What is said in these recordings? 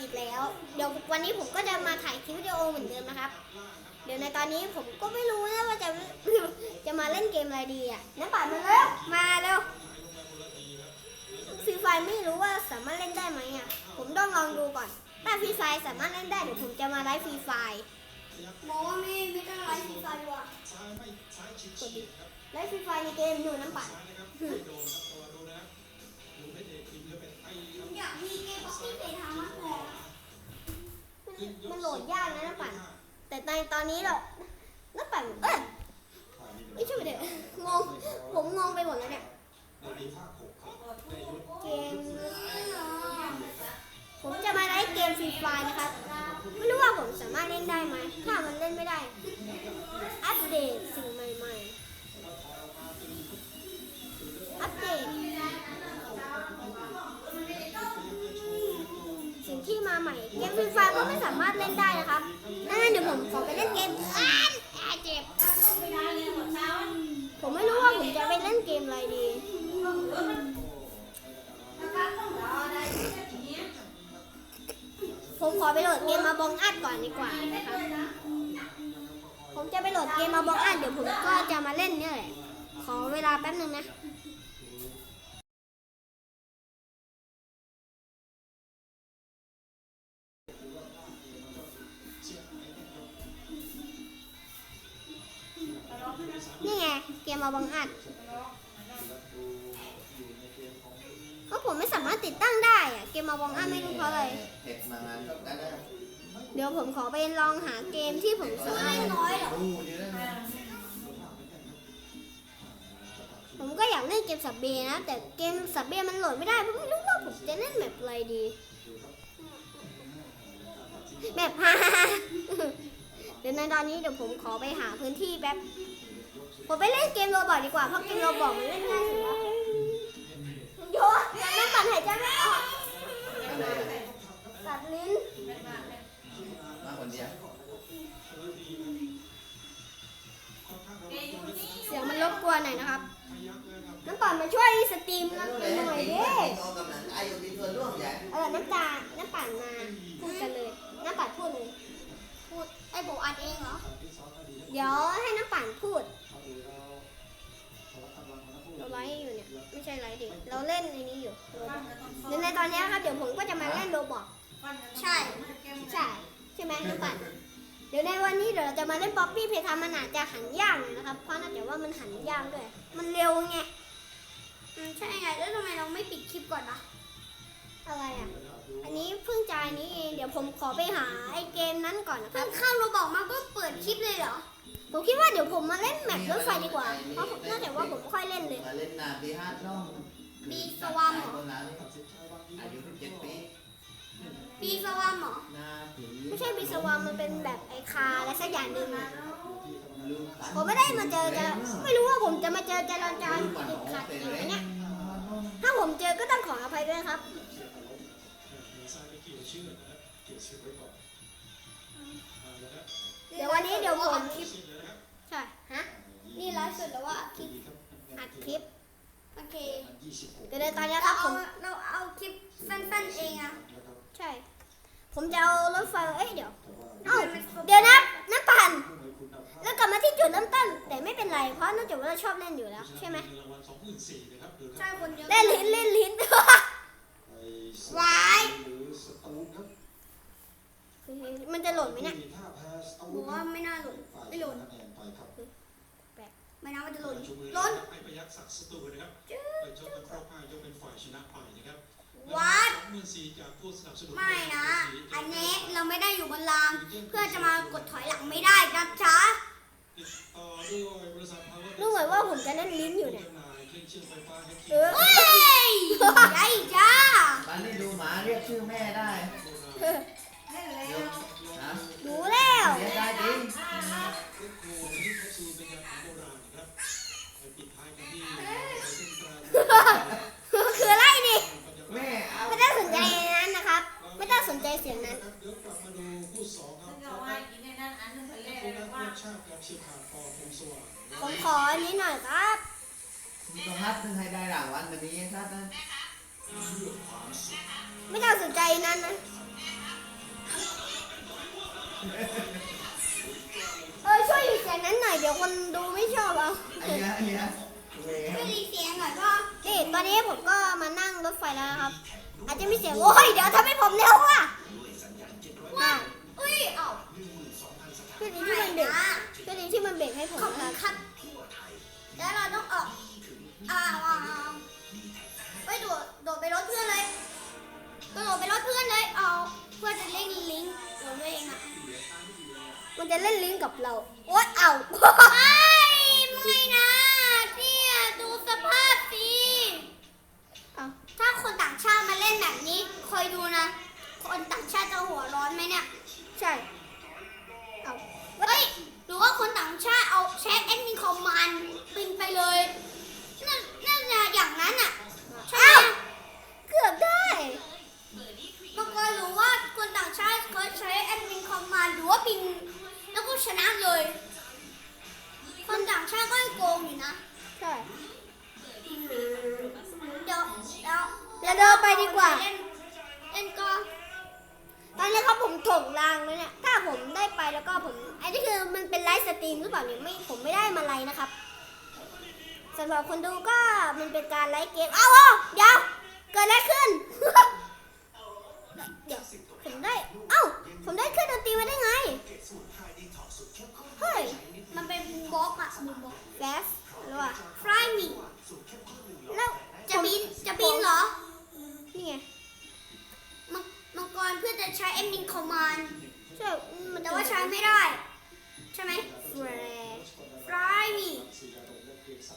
อีกแล้ว เดี๋ยววันนี้ผมก็จะมาถ่ายคลิปวิดีโอเหมือนเดิมนะครับ เดี๋ยวในตอนนี้ผมก็ไม่รู้นะว่าจะจะมาเล่นเกมอะไรดีอะน้ำป่านมาเร็วมาเร็วฟรีไฟไม่รู้ว่าสามารถเล่นได้ไหมอะ ผมต้องลองดูก่อน ถ้าฟรีไฟสามารถเล่นได้เดี๋ยวผมจะมาไลฟ์ฟรีไฟหมอว่าไม่ไม่ต้องไลฟ์ฟรีไฟดีกว่ากดดิไลฟ์ฟรีไฟในเกมหนูน้ำป่านอยากมีเกมบ็อกซี่เพย์ท มันโหลดยากนะน้ำปั่น แต่ในตอนนี้เราน้ำปั่นเอ้ยไม่ใช่เด็กงง ผมงงไปหมดแล้วเนี่ย เกมผมจะมาไล่เกมฟรีไฟนะครับไม่รู้ว่าผมสามารถเล่นได้ไหม ถ้ามันเล่นไม่ได้ อัปเดตสิ่งใหม่ๆ อัปเดตสิ่งที่มาใหม่ เกมฟรีไฟามารถเล่นได้นะครับงนั้นเดี๋ยวผมขอไปเล่นเกมอ่านอ่าเจ็บ ผมไม่รู้ว่าผมจะไปเล่นเกมอะไรดีผมขอไปโหลดเกมมาบองอัดก่อนดีกว่านะครับ ผมจะไปโหลดเกมมาบองอัดเดี๋ยวผมก็จะมาเล่นเนี่ยแหละ ขอเวลาแป๊บนึงนะ นี่ไง เกมมาบังอัดเพราะผมไม่สามารถติดตั้งได้อะเกมมาบังอัดไม่รู้เพราะอะไร เห็ดมางานก็ได้เดี๋ยวผมขอไปลองหาเกมที่ผมสามารถน้อยหรอดูดีเลยผมก็อยากเล่นเกมสับเบนะ แต่เกมสับเบมันโหลดไม่ได้ผมไม่รู้ว่าผมจะเล่นแบบอะไรดี แบบฮ่าเดี๋ยวในตอนนี้เดี๋ยวผมขอไปหาพื้นที่แป๊บ ผมไปเล่นเกมโรบอทดีกว่า เพราะเกมโรบอทมันเล่นง่ายสุดแล้วโยนน้ำปั่นหายใจไม่ออกกัดลิ้นมาคนเดียวเสียงมันรบกวนหน่อยนะครับ น้ำปั่นมาช่วยสตรีมกันเลยหน่อยดิอเออ น้ำตาน้ำปั่นมาพูดกันเลย น้ำปั่นพูดเลย พูดไอ้ผมอัดเองเหรอ เดี๋ยวให้น้ำปั่นพูด ไลฟ์อยู่เนี่ย ไม่ใช่ไลฟ์ดิเราเล่นในนี้อยู่เดี๋ยวในตอนนี้ครับเดี๋ยวผมก็จะมาเล่นโรบอทใช่ ใช่ ใช่ไหมน้ำปั่นเดี๋ยวในวันนี้เดี๋ยวเราจะมาเล่นป๊อปปี้เพทามันอาจจะหันยากหน่อยนะครับ เพราะน่าจะว่ามันหันยากด้วย มันเร็วไงใช่ไง แล้วทำไมเราไม่ปิดคลิปก่อนนะอะไรอะ อันนี้เพิ่งจ่ายนี้เอง เดี๋ยวผมขอไปหาไอ้เกมนั้นก่อนนะคเพิ่รับงเข้าเรบอกมาก็เปิดคลิปเลยเหรอ ผมคิดว่าเดี๋ยวผมมาเล่นแมปรถไฟดีกว่า เพราะน่าจะว่าผมไม่ค่อยเล่นเลย มาเล่นน้ำที่ห้าช่องอายุ17ปีปีสว่างเหรอหน้าผีไม่ใช่บิสวามันเป็นแบบไอคาอะไรสักอย่างหนึ่งลูกตันผมไม่ได้มาเจอจะไม่รู้ว่าผมจะมาเจอจราจรติดขัดอย่างไรเนี่ยถ้าผมเจอก็ต้องขออภัยด้วยนะครับ เดี๋ยววันนี้เดี๋ยวผมคลิปใช่ฮะ นี่ไลฟ์สดหรือว่าคลิปอัดคลิป โอเคเดี๋ยวในตอนนี้คเรารับผเอามเราเอาคลิปสั้นๆเองอะใช่ ผมจะเอารถไฟเอ้ยเดี๋ยวเอ้าเดี๋ยวนะน้ำปั่นแล้วกลับมาที่จุดเริ่มต้น แต่ไม่เป็นไร เพราะนอกจากว่าเราชอบเล่นอยู่แล้ว ใช่ไหมใช่คนเยอะเล่นลิ้นเล่นลิ้นวายมันจะหล่นไหมเนี่ยบอกว่าไม่น่าหล่นไม่หล่น ไม่น่ามันจะหล่นหล้ล่นนไอ้พยักศักดิ์สตูนะครับไปชกกันครบห้ายกเป็นฝ่ายชนะไปนะครับวัดหมื่นสี่จากผู้สนับสนุนไม่นะ อันนี้เราไม่ได้อยู่บนราง เพื่อจะมากดถอยหลังไม่ได้นะจ๊ะติดต่อด้วยบริษัท Power รู้เหมือนว่าผมจะเล่นลิ้นอยู่เนี่ยจำหน่ายเครื่องเชื่อมไฟฟ้าให้เออเฮ้ยใหญ่จ้าบ้านนี้ดูหมาเรียกชื่อแม่ได้นะดูแล้วเรียกได้จริง โอ้ที่แคปซูลเป็นยาของโบราณนะครับไปปิดท้ายกันที่เส้นกลาง คืออะไรนี่ แม่เอา ไม่ต้องสนใจนั้นนะครับ ไม่ต้องสนใจเสียงนั้น เดี๋ยวกลับมาดูคู่สองครับโฟกัสรสชาติการเชียร์ขาดปอคงสว่าง ผมขออันนี้หน่อยครับ มี ต้องฮัดนึงให้ได้รางวัลแบบนี้ครับนะไม่ต้องสนใจนั้นนะเเออช่วยหยุดเสียงนั้นหน่อยเดี๋ยวคนดูไม่ชอบเอาไอ้เนี้ยไอ้เนี้ยเว้ยช่วยรีเสียงหน่อยพ่อนี่ตอนนี้ผมก็มานั่งรถไฟแล้วนะครับ อาจจะมีเสียงโอ้ยเดี๋ยวทำให้ผมเร็วอะอะอุ้ยเอ้าช่วยดีที่มันเบรกช่วยดีที่มันเบรกให้ผมขอบคุนะ ณครับครับแล้วเราต้องออก อ้าวอ้าวไปโดดโดดไปรถเพื่อนเลยกระโดดไปรถเพื่อนเลยเอาเพื่อจะเล่นลิงก์ของตัวเองอะมันจะเล่นลิงก์กับเราโอ๊ยเอาไม่ไม่นะเนี่ยดูสภาพสิเอาถ้าคนต่างชาติมาเล่นแบบนี้คอยดูนะ คนต่างชาติจะหัวร้อนไหมเนี่ยใช่เอาเฮ้ยหรือว่าคนต่างชาติเอาแชทแอดมินคอมมานด์บินไปเลย อย่างนั้นอะใช่ไหมเกือบได้บางคนรู้ว่าคนต่างชาติเขาใช้แอดมินคอมมานด์หรือว่าบิน แล้วก็ชนะเลย คนต่างชาติก็ยังโกงอยู่นะใช่เดี๋ยวเดี๋ยวเดี๋ยวเดินไปดีกว่า เล่นเล่นก็ตอนนี้ครับผมถงรางแล้วเนี่ย ถ้าผมได้ไปแล้วก็ผม อันนี้คือมันเป็นไลฟ์สตรีมหรือเปล่าเนี่ยไม่ผมไม่ได้มาไลฟ์นะครับ สำหรับคนดูก็มันเป็นการไลฟ์เกม เอ้าเอ้าเดี๋ยว เกิดอะไรขึ้น เดี๋ยวผมได้ เอ้า ผมได้เครื่องดนตรีมาได้ไง เฮ้ย มันเป็นบูมบ็อกซ์อะบูมบ็อกซ์แก๊สหรือว่าฟรายมีแล้วจะบิน จะบินเหรอ นี่ไง มังมังกรเพื่อจะใช้แอดมินคอมมานด์ใช่มันแต่ว่าใช้ไม่ได้ ใช่ไหมแฟร์ฟรายมี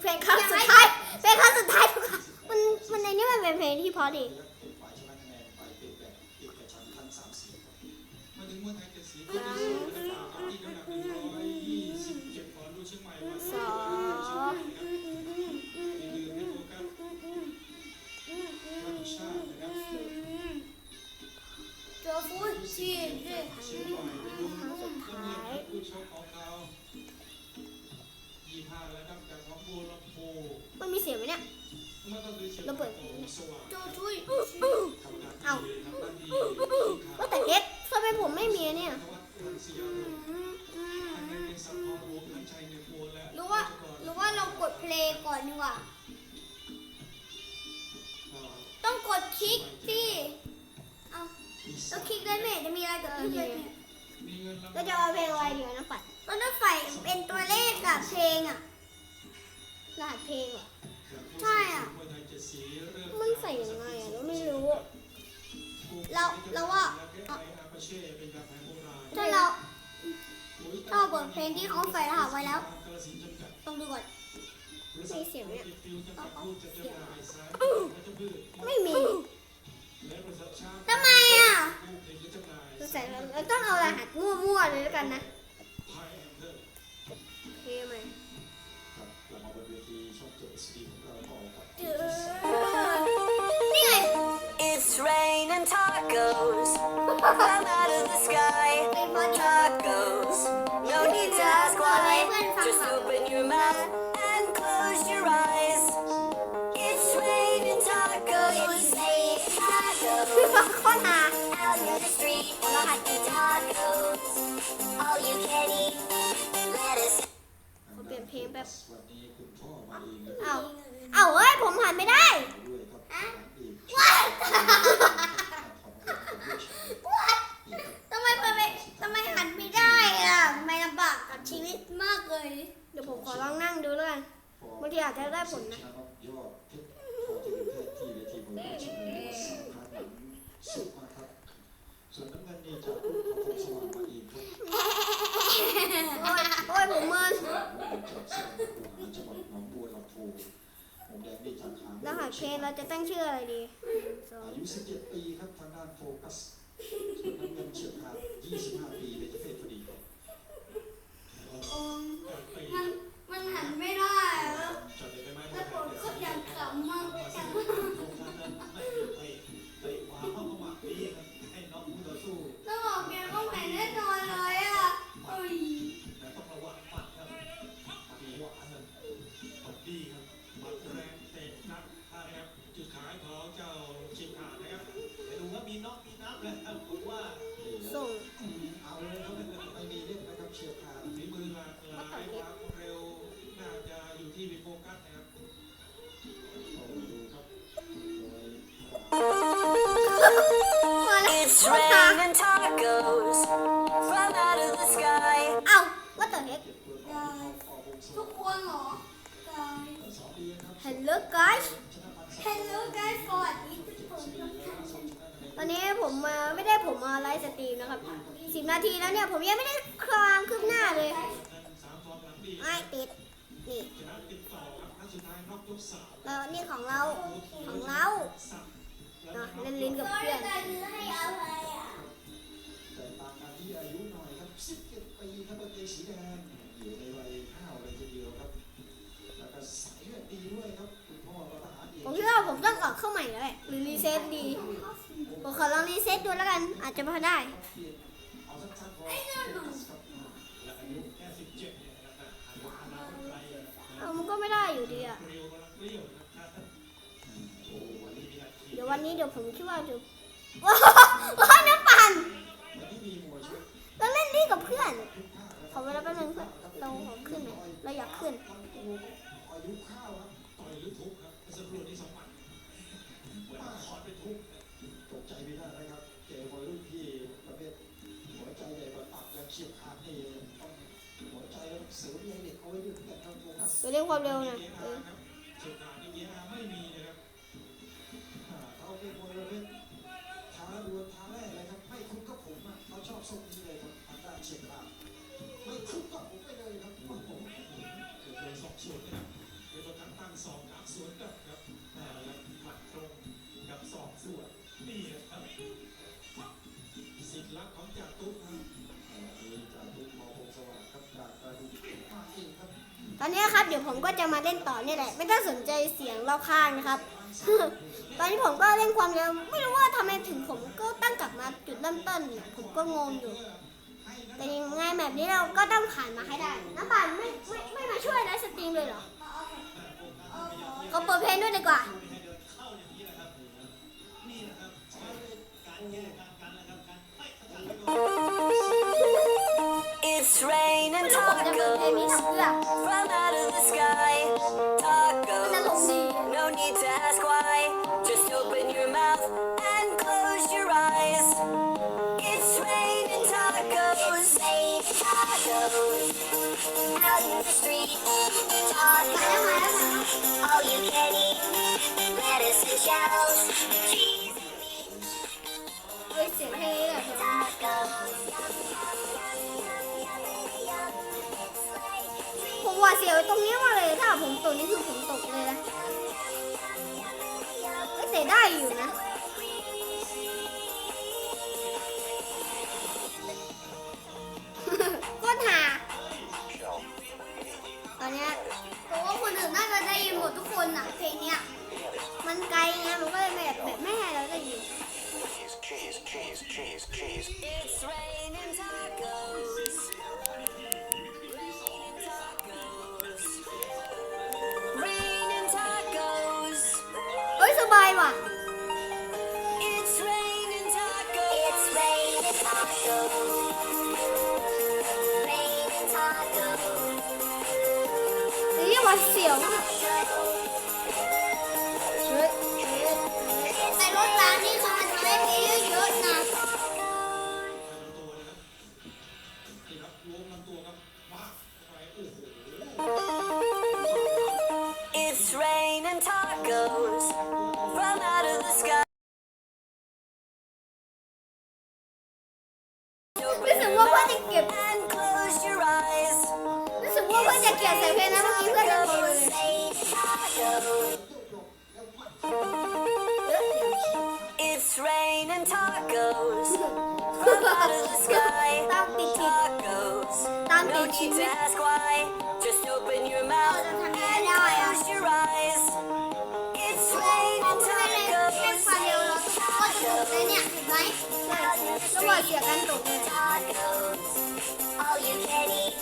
เพลงครั้งสุดท้ายเพลงครั้งสุดท้ายทุกครั้งมันมันในนี้มันเป็นเพลงที่เพอดีมาถึงเมืองเจ็ดสีที่ได้สูงนะครับที่น้ำหนักหนึ่งร้อยยี่สิบเจ็ดปอนด์ดูเชียงใหม่วันสองอย่าลืมให้โฟกัสรับผิดชาตินะครับเจอฟูดชีสเชียงใหม่ดูครั้งสุดท้าย กของเขายี่ห้าแล้วครับจากของบัวลำพูมันมีเสียงไหมเนี่ยมันก็คือเชียงระเบิดของสว่างโจทุยทำงานเอ้าดีทำงานดีว่าแต่เฮ็ดทำไมผมไม่มีอะเนี่ยทวัฒน์ทางสยามทางในเป็นสัมพันธ์รวมทั้งชัยในโพและหรือว่าหรือว่าเรากดเพลงก่อนดีกว่า ต้องกดคลิกสิเอาแล้วคลิกได้ไหมจะมีอะไรเกิดขึ้นเลยเนี่ย ก็จะเอาเพลงอะไรอยู่นะปัดก็จะใส่เป็นตัวเลขกับเพลงอะรหัสเพลงอะใช่อะมันใส่ยังไงอะเราไม่รู้เราแล้วว่าถ้าเราถ้าเปิดเพลงที่เขาใส่รหัสไว้แล้วต้องดูก่อนมีเสียงเนี่ยไม่มี ทชาติทำไมอะผู้ผลิตและจำหน่ายเราใส่เราต้องเอารหัสมั่วๆเลยแล้วกันนะไทยแอนเดอร์โอเคไหมครับกลับมาบนเวทีช่อ วันนี้คุณพ่อมาเองเลยเอ้าเอ้าเฮ้ย ผมหันไม่ได้ ด้วยครับฮะอีก ว้าย นี่ครับ ทำไมไปทำไมหันไม่ได้อะทำไมลำบากกับชีวิตมากเลย เดี๋ยวผมขอลองนั่งดูแล้วกันบางทีอาจจะได้ผลนะ ชานกยอดเพชรพอจะเป็นเพศที่เวทีมวยราชดำเนินสามครั้งหลังสุดมากครับ ส่วนน้ำเงินนี่จากผู้ของพงสว่างมาอีกครับ โอ้ยโอ้ยผมมึน จากสยามบัว จังหวัดหนองบัวลำพูผมแดงนี่จากทางรหัสเพลงเราจะตั้งชื่ออะไรดีสองอายุ 17 ปีครับทางด้านโฟกัสส่วนน้ำเงินเฉียบขาด25 ปีเป็นเพศพอดีครับมันมันหันไม่ได้แล้วจัดเลยไปไหมแล้วผมก็อยากขำม Hello guys Hello guys สวัสดีทุกคนตอนนี้ผมมาไม่ได้ผมมาไลฟ์สตรีมนะครับสิบนาทีแล้วเนี่ยผมยังไม่ได้ความคืบหน้าเลยไม่ติด นี่แล้วนี่ของเรา ของเราเล่นลิ้นกับเพื่อนอายุหน่อยครับ17ปีครับเตยสีแดงอยู่ในวัย ผมต้องออกเข้าใหม่แล้วแหละหรือรีเซ็ตดีผมขอลองรีเซ็ตดูแล้วกัน อาจจะพอได้เอามันก็ไม่ได้อยู่ดีอะเรียวกำลังเปรี้ยวนะเดี๋ยววันนี้เดี๋ยวผมคิดว่าจะว้าวน้ำปั่นวันนี้มีมวยชุดเราเล่นนี่กับเพื่อนขอเวลาแป๊บนึงเพื่อนเราขอขึ้นไหน่อยเราอยากขึ้นอายุข้าวครับต่อยหรือทุบครับสักครู่นี้สองหมัด ต้องเสริมใยเหล็กเอาไว้ด้วยกันครับครับตัวเล่นความเร็วนะเออเฉียบขาดในเกียร์ไม่มีนะครับอ่าเขาเป็นมวยประเภทท้าดวลท้าแรกเลยครับไม่คุ้นกับผมอะเของนี้เลยครับทางด้านเฉียบขาดไม่คุ้นกับผมไปเลยครับโอ้โหเกือบโดนสองส่วนนะครับเดี๋ยวทั้งตั้งสอง ตอนนี้ครับเดี๋ยวผมก็จะมาเล่นต่อเนี่ยแหละ ไม่ต้องสนใจเสียงรอบข้างนะครับ ตอนนี้ผมก็เล่นความเร็วไม่รู้ว่าทำไมถึงผมก็ตั้งกลับมาจุดเริ่มต้นเนี่ยผมก็งงอยู่ แต่ยังไงแบบนี้เราก็ต้องผ่านมาให้ได้น้ำปั่นไม่ไม่ไม่มาช่วยไลฟ์สตรีมเลยเหรอก็เปิดเพลงด้วยดีกว่า เอ้ยเสียงเพลงแบบ tacos. ผมว่าเสียวตรงนี้มาเลยถ้าผมตกนี่คือผมตกเลยนะเอ้ยแต่ได้อยู่นะ คนอะเพลงเนี้ยมันไกลไงมันก็เลยแบบแบบไม่ให้เราได้ยินอยู่ ล้วงลำตัวครับว้าไปโอ้โหะหว่างเสียกันตกเลย Tacos. All you can eat.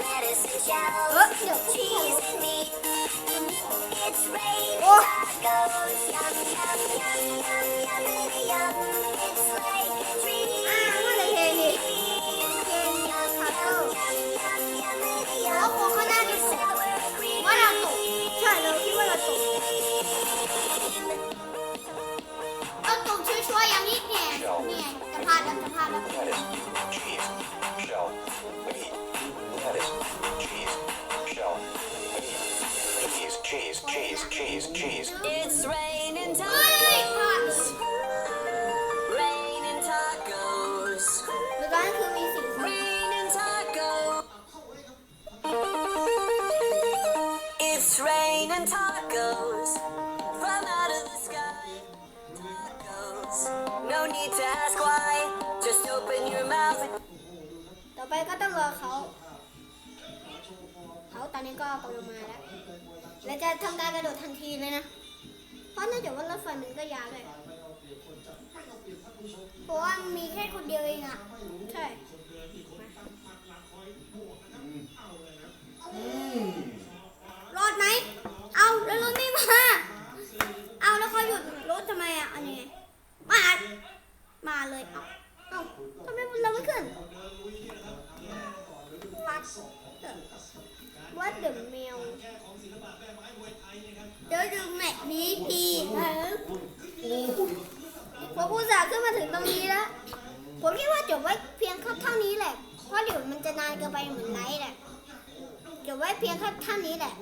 Lettuce and shells. เออเดี๋ยว Cheese and meat. It's raining Oh. tacos. Yum, yum, yum, yum, yum, yum. It's like a dream. เพราะคนข้างหน้าดูสิว่าเราตกใช่เราคิดว่าเราตกต้องตกช่วยๆนี่ไงจะพลาดแล้วจะพลาดแล้ว It's raining tacos from out of the sky. Tacos. No need to ask why. Just open your mouth. ต่อไปก็ต้องรอเขาเขาตอนนี้ก็กำลังมาแล้ว และจะทำการกระโดดทันทีเลยนะ เพราะเนื่องจากว่ารถไฟมันก็ยาวเลยเพราะว่ามีแค่คนเดียวเองอะ ใช่รอ ดไหม เอาแล้วรถไม่มา เอาแล้วเขาหยุดรถทำไมอะ อันนี้ มา มาเลยเอาเอาทำไมเราไม่ขึ้นปัดวัดเดอะแมวเดี๋ยวดูแมตช์นี้ดีผมอุตส่าขึ้นมาถึงตรงนี้แล้ว ผมคิดว่าจบไว้เพียงแค่เท่านี้แหละ เพราะเดี๋ยวมันจะนานเกินไปเหมือนไลฟ์แหละจบไว้เพียงแค่เท่านี้แหละ